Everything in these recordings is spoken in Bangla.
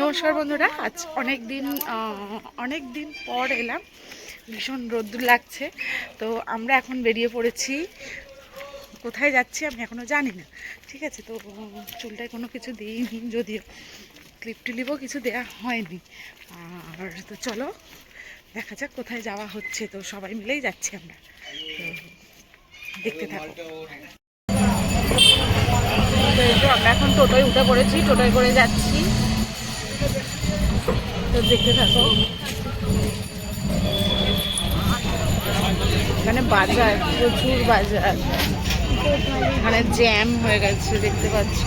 নমস্কার বন্ধুরা, আজ অনেক দিন অনেক দিন পর এলাম। ভীষণ রোদ্দুর লাগছে, তো আমরা এখন বেরিয়ে পড়েছি। কোথায় যাচ্ছি আমি এখনও জানি না, ঠিক আছে? তো, চুলটায় কোনো কিছু দিইনি যদিও ক্লিপ টিলিপও কিছু দেওয়া হয়নি। আর তো চলো, দেখা যাক কোথায় যাওয়া হচ্ছে। তো সবাই মিলেই যাচ্ছি আমরা। দেখতে থাকো। আমরা এখন টোটোয় উঠে পড়েছি, টোটোয় করে যাচ্ছি। তো দেখতে থাকো। এখানে বাজার, প্রচুর বাজার। এখানে জ্যাম হয়ে গেছে, দেখতে পাচ্ছ।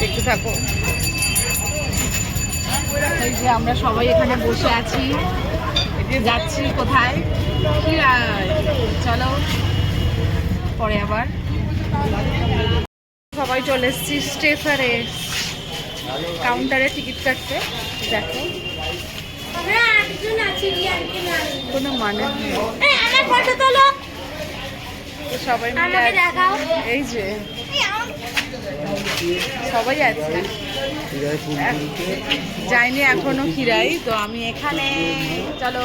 দেখতে থাকো। এই যে আমরা সবাই এখানে বসে আছি। যাচ্ছি কোথায়? কি পরে আবার। সবাই চলে এসছি স্টেফারে। কাউন্টারে টিকিট কাটতে দেখো। কোনো মানে সবাই এই যে। সবাই আছে। যাইনি এখনও খিরাই তো আমি এখানে। চলো।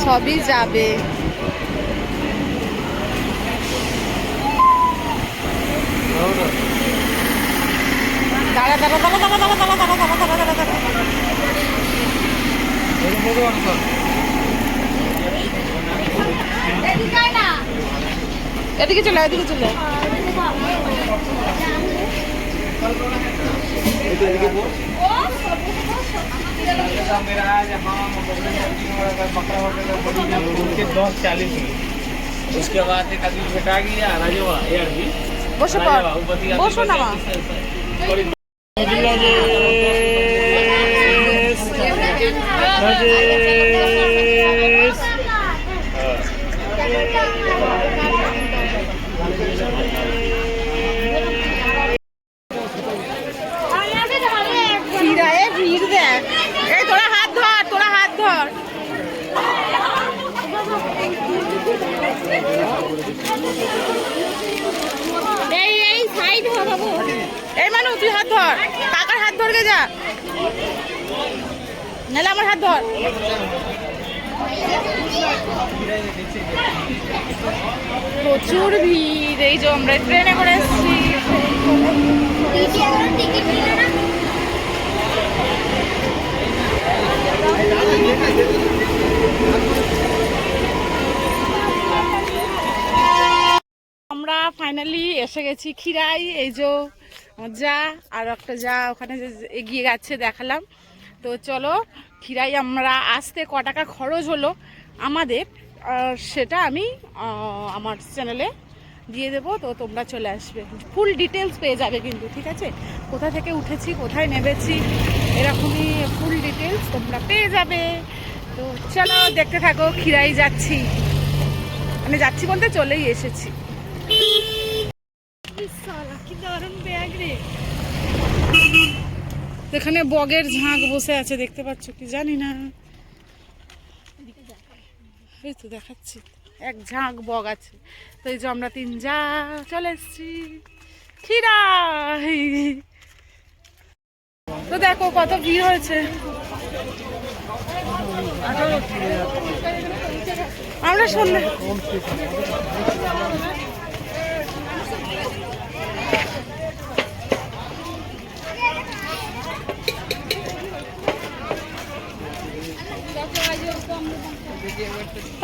সবই যাবে এদিকে না এদিকে চলে এদিকে চলে দশ চালিশ उसके बाद एक आदमी भेटा गया राजवा एयर भी বসে পড় বসো না মা ফিরায়ে এই তুই হাত ধর। কাকার হাত ধরকে যা। নাহলে আমার হাত ধর। প্রচুর ভিড়। এই যে আমরা ট্রেনে করে এসেছি। আমরা ফাইনালি এসে গেছি খিরাই। এই যে যা আর একটা যা ওখানে এগিয়ে গেছে দেখালাম। তো চলো খিরাই আমরা আসতে ক টাকা খরচ হলো আমাদের সেটা আমি আমার চ্যানেলে দিয়ে দেবো, তো তোমরা চলে আসবে। ফুল ডিটেলস পেয়ে যাবে কিন্তু, ঠিক আছে? কোথা থেকে উঠেছি, কোথায় নেমেছি, এরকমই ফুল ডিটেলস তোমরা পেয়ে যাবে। তো চলো, দেখতে থাকো খিরাই যাচ্ছি। মানে যাচ্ছি বলতে চলেই এসেছি। এখানে বগের ঝাঁক বসে আছে দেখতে পাচ্ছ কি জানি না। এই তো দেখাচ্ছি এক ঝাঁক বগ আছে। তো এই যে আমরা তিন যা চলে এসছি। খিরা! তো দেখো কত ভিড় হয়েছে। আমরা সন্ধ্যা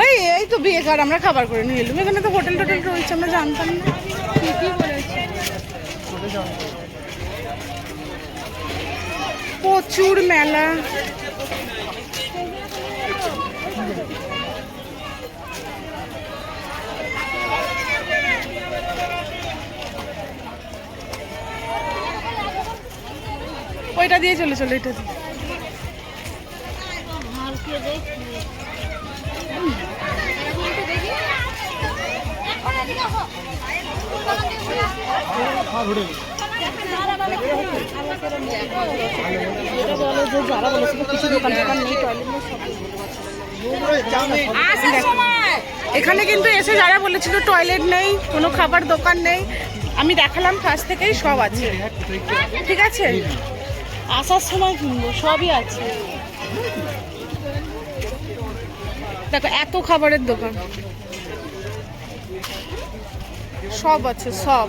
এই এই তো বিয়ে কার আমরা খাবার করে নিয়ে এলাম। এখানে তো হোটেল টোটেল রয়েছে আমরা জানতাম না। ঠিকই বলেছে? প্রচুর মেলা। ওইটা দিয়ে চলে চলো এটা দিয়ে। এখানে কিন্তু এসে যারা বলেছিল টয়লেট নেই, কোনো খাবার দোকান নেই, আমি দেখালাম ফার্স্ট থেকেই সব আছে। ঠিক আছে? আসার সময় কিনবো সবই আছে। দেখো, এত খাবারের দোকান। সব আছে, সব।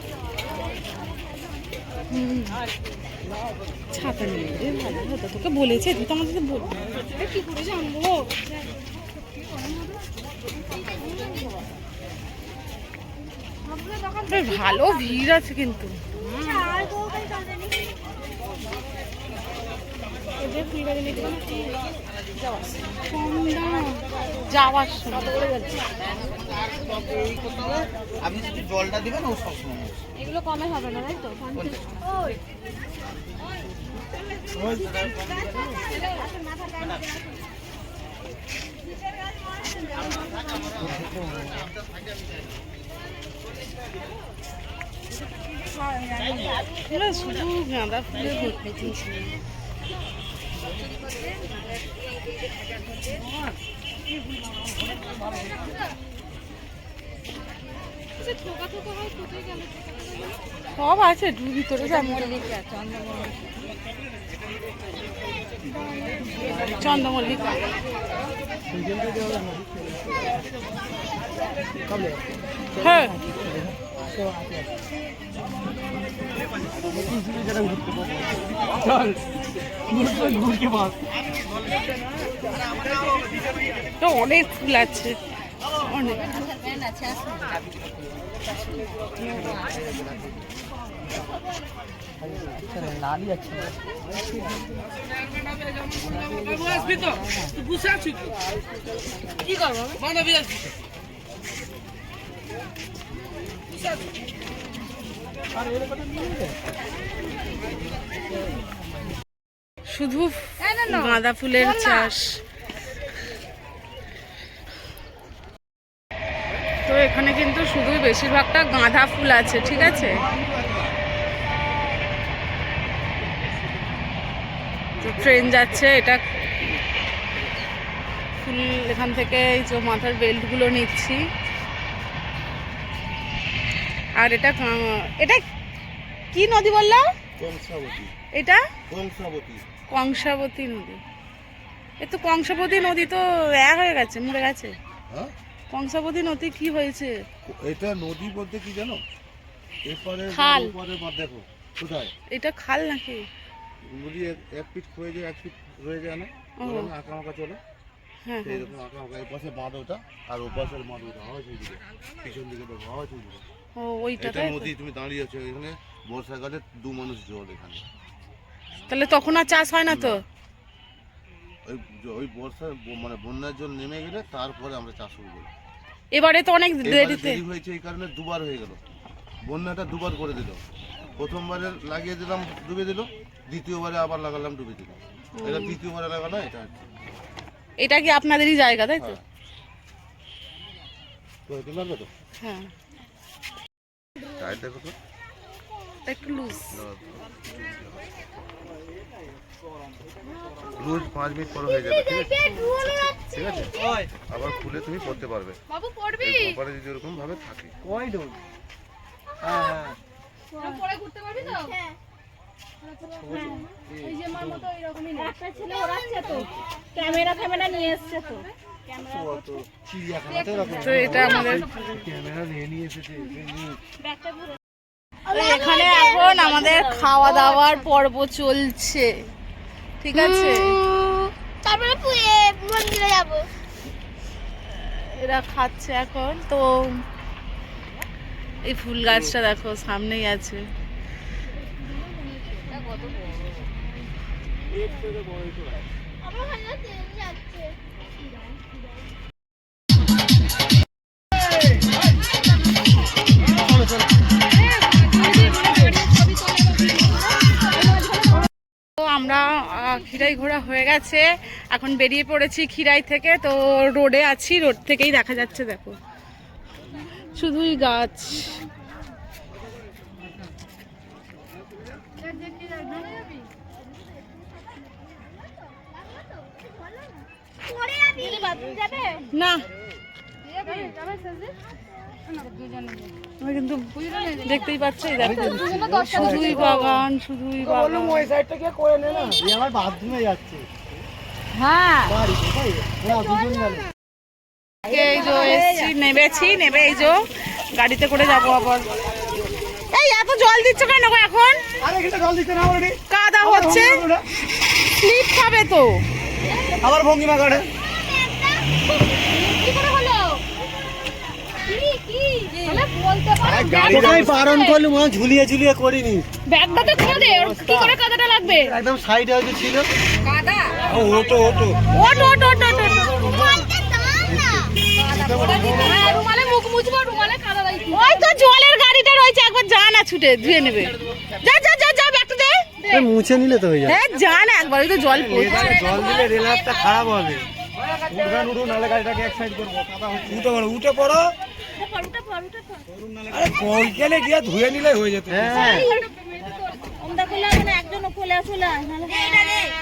ছাতা ভালো তোকে বলেছে তুই তো আমাদের কি করে জানব ভালো ভিড় আছে কিন্তু। যাওয়ার সময় আপনি যদি জলটা দিবেন ও সবসময় এগুলো কমে হবে না তাই তো? শুধু গাঁদা ফুলের ভর্তি। সব আছে ভিতরে যাব চন্দ্রমল্লিকা। হ্যাঁ। তো অনেক ফুল আছে। অনেক। লালই আছে কি করব শুধু গাঁদা ফুলের চাষ। তো এখানে কিন্তু শুধু বেশিরভাগটা গাঁদা ফুল আছে ঠিক আছে? তো ট্রেন যাচ্ছে এটা ফুল এখান থেকে এই যে মাথার বেল্টগুলো নিচ্ছি। আর এটা এটা কি নদী বললাম কংসাবতী। এটা? কংসাবতী। কংসাবতী নদী। এ তো কংসাবতী নদী তো এক হয়ে গেছে মরে গেছে। হ্যাঁ? কংসাবতী নদী কি হয়েছে? এটা নদী বলতে কি জানো? এপারে খাল। ওপারে বা দেখো কোথায়? এটা খাল নাকি? নদী এক- পিঠ হয়ে যায় এক পিঠ রয়ে যায় না? আঁকা আঁকা চলে। হ্যাঁ হ্যাঁ। এইরকম আঁকা আঁকা এই পাশে বাঁধ ওটা আর ও পাশের বাঁধ ওটা হাওয়া চলছে পিছন দিকে দেখো হাওয়া চলছে ও ওইটা? নদী তুমি দাঁড়িয়ে আছো এখানে বর্ষাকালে দু মানুষ জল এখানে। তাহলে তখন আর চাষ হয় না তো? ওই ওই বর্ষা মানে বন্যার জল নেমে গেলে তারপরে আমরা চাষ শুরু করি। এবারে তো অনেক দেরিতে। দেরি হয়েছে এই কারণে দুবার হয়ে গেল। বন্যাটা দুবার করে দিল। প্রথমবারে লাগিয়ে দিলাম ডুবে দিল। দ্বিতীয়বারে আবার লাগালাম ডুবে দিল। এটা তৃতীয়বারে লাগানো এটা এটা কি আপনাদেরই জায়গা তাই তো? হ্যাঁ। হ্যাঁ টায়ার দেখো তো একটু লুজ রোজ পাঁচ মিনিট পর হয়ে যাবে ঠিক আছে? ঠিক আছে? আবার খুলে তুমি পড়তে পারবে। বাবু পড়বি? এই যদি ওরকম ভাবে থাকে। কই ডোন হ্যাঁ হ্যাঁ। পরে ঘুরতে পারবি তো? একটা ছেলে ওড়াচ্ছে তো। ক্যামেরা ফ্যামেরা নিয়ে এসছে তো। এরকম তো এটা আমাদের এখানে এখন আমাদের খাওয়া দাওয়ার পর্ব চলছে। ঠিক আছে? তারপরে মন্দিরে যাব। এরা খাচ্ছে এখন তো এই ফুল গাছটা দেখো সামনেই আছে। আমার ভালো ট্রেন যাচ্ছে। তো আমরা খিরাই ঘোরা হয়ে গেছে। এখন বেরিয়ে পড়েছি খিরাই থেকে। তো রোডে আছি, রোড থেকেই দেখা যাচ্ছে, দেখো। শুধুই গাছ পরে যাবি বাথরুম যাবে না। কিন্তু দেখতেই পাচ্ছি শুধুই বাগান শুধুই বাগান। ওই সাইডটা কে করে নে না। এই আমার বাথরুমে যাচ্ছে। হ্যাঁ। এই যে এসছি নেবেছি নেবে এই যে গাড়িতে করে যাব আবার। এই এত জল দিচ্ছ কেন গো এখন? জল দিতে না কাদা হচ্ছে। স্লিপ খাবে তো। আবার ভঙ্গিমা কাটে বারণ করলি ঝুলিয়ে ঝুলিয়ে করিনি। ব্যাগটা তো খোদে কি করে কাদাটা লাগবে? একদম সাইডে হয়তো ছিল। কাদা? ও ওটো ওটো। ওট ওট ওট ওট ওট। বলতে দাম না। হ্যাঁ, রুমালে মুখ মুছবো রুমালে কাদা লাগবে ওই তো জলের গাড়িটা রয়েছে একবার যা না ছুটে ধুয়ে নেবে। যা যা যা যা ব্যাগটা দে। মুছে নিলে তো হয়ে যাবে। হ্যাঁ যা না একবার ওই তো জল পড়ছে। জল দিলে খারাপ হবে। উঠবেন উঠুন নাহলে গাড়িটাকে এক সাইড করব। কাদা হচ্ছে। উঠে পড়ো উঠে পড়ো। আরে গিয়ে ধুয়ে নিলে হয়ে যেত। হ্যাঁ। মানে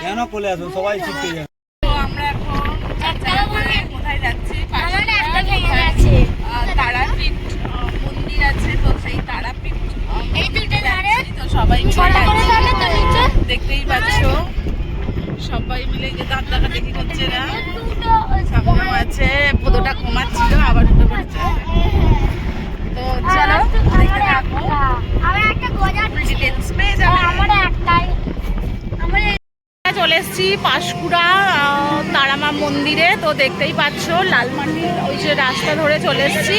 কেন কোলে আসুন সবাই শিখতে তো আমরা এখন চারচাকা করে কোথায় যাচ্ছি আমার একটা ভেঙে গেছে আহ, তারাপীঠ আহ, মন্দির আছে তো সেই তারাপীঠ আহ, এই দুইটা ধারে যাচ্ছি। তো সবাই মিলে ছটা করে যাবে তো নিচে দেখতেই পাচ্ছ সবাই মিলে গিয়ে দাঁত দেখা দেখি করছে না দুটো সামনেও আছে পোদোটা ঘুমাচ্ছিল আবার উঠে পড়েছে তো চলো দেখতে থাকো আমার একটা গজা ডিটেলস পেয়ে যাবে আমার একটাই আমার আমরা চলে এসেছি পাঁশকুড়া আহ, তারামা মন্দিরে তো দেখতেই পাচ্ছ লালমাটির ওই যে রাস্তা ধরে চলে এসেছি।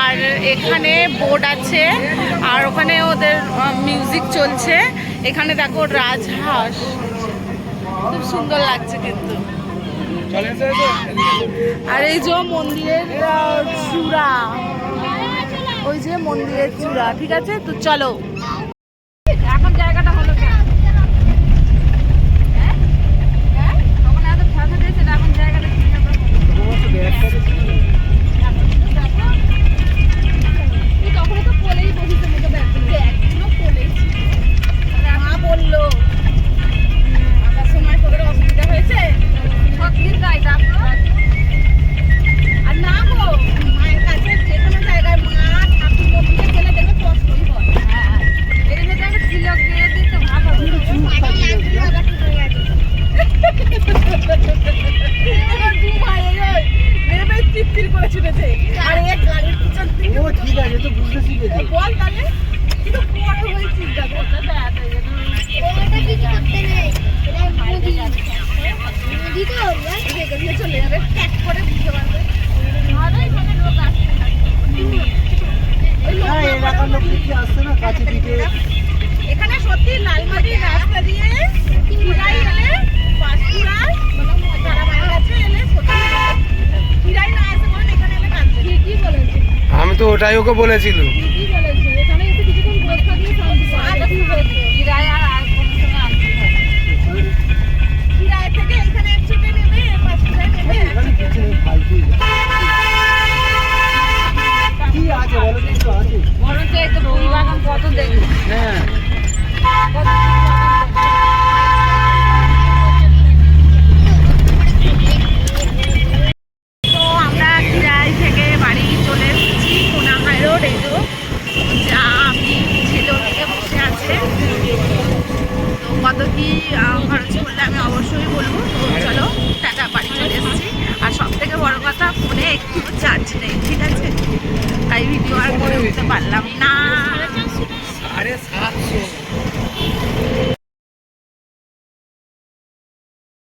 আর এখানে বোর্ড আছে, আর ওখানে ওদের মিউজিক চলছে। এখানে দেখো রাজহাঁস। খুব সুন্দর লাগছে কিন্তু। আর এই যে মন্দিরের চূড়া। ওই যে মন্দিরের চূড়া, ঠিক আছে? তো চলো। চিৎকির করে ছুটেছে আর এক গাড়ির পিছন থেকে ও ঠিক আছে তো বুঝতে শিখেছি বল তাহলে কিন্তু বড় হয়ে করতে দেয় এটা কিছু করতে নেই এটা মুদি মুদি তো চলে যাবে প্যাক করে বুঝতে পারবে ভালো এখানে লোক আসছে ওই হ্যাঁ লোকটা এলাকার লোক দেখি আসছে না কাছে পিঠে এখানে সত্যি লালমাটির রাস্তা দিয়ে এলে পাঁশকুড়া তারা মায়ের কাছে এলে সত্যি তো ওটাই ওকে বলেছিল। কত দেখি হ্যাঁ। কত কি খরচ করলে আমি অবশ্যই বলব। চলো, টাটা, বাড়ি চলে এসেছি। আর সব থেকে বড় কথা, ফোনে একটু চার্জ নেই, ঠিক আছে? তাই ভিডিও আর করে উঠতে পারলাম না।